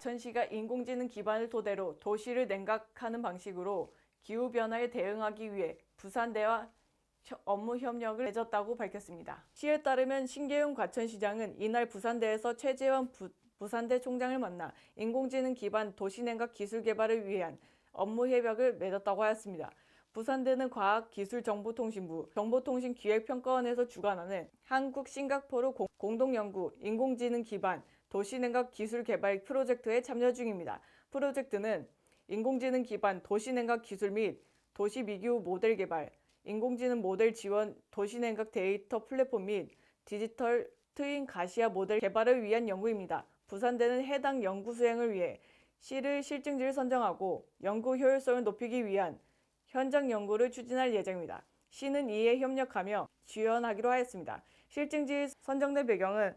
전시가 인공지능 기반을 토대로 도시를 냉각하는 방식으로 기후 변화에 대응하기 위해 부산대와 업무 협력을 맺었다고 밝혔습니다. 시에 따르면 신계용 과천시장은 이날 부산대에서 최재원 부, 산대 총장을 만나 인공지능 기반 도시냉각 기술 개발을 위한 업무 협약을 맺었다고 하였습니다. 부산대는 과학기술정보통신부 정보통신기획평가원에서 주관하는 한국 싱가포르 공- 공동연구 인공지능 기반 도시냉각 기술 개발 프로젝트에 참여 중입니다. 프로젝트는 인공지능 기반 도시냉각 기술 및 도시 미기후 모델 개발, 인공지능 모델 지원 도시냉각 데이터 플랫폼 및 디지털 트윈 가시아 모델 개발을 위한 연구입니다. 부산대는 해당 연구 수행을 위해 시를 실증지를 선정하고 연구 효율성을 높이기 위한 현장 연구를 추진할 예정입니다. 시는 이에 협력하며 지원하기로 하였습니다. 실증지 선정된 배경은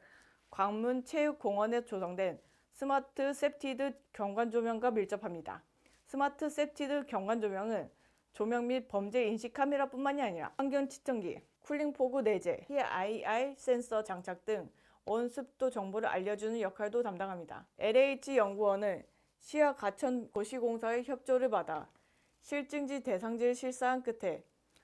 광문 체육공원에 조성된 스마트 세프티드 경관 조명과 밀접합니다. 스마트 세프티드 경관 조명은 조명 및 범죄 인식 카메라뿐만이 아니라 환경 측정기, 쿨링 포구 내재, PIR 센서 장착 등 온습도 정보를 알려주는 역할도 담당합니다. LH 연구원은 시와 가천 도시공사의 협조를 받아 실증지 대상지를 실사한 끝에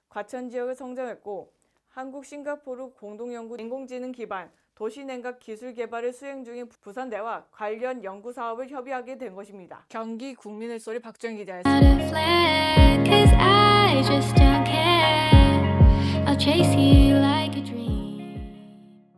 과천 지역을 선정했고 한국 싱가포르 공동연구 인공지능 기반 도시냉각 기술 개발을 수행 중인 부산대와 관련 연구 사업을 협의하게 된 것입니다. 경기 국민의 소리 박정 기자였습니다.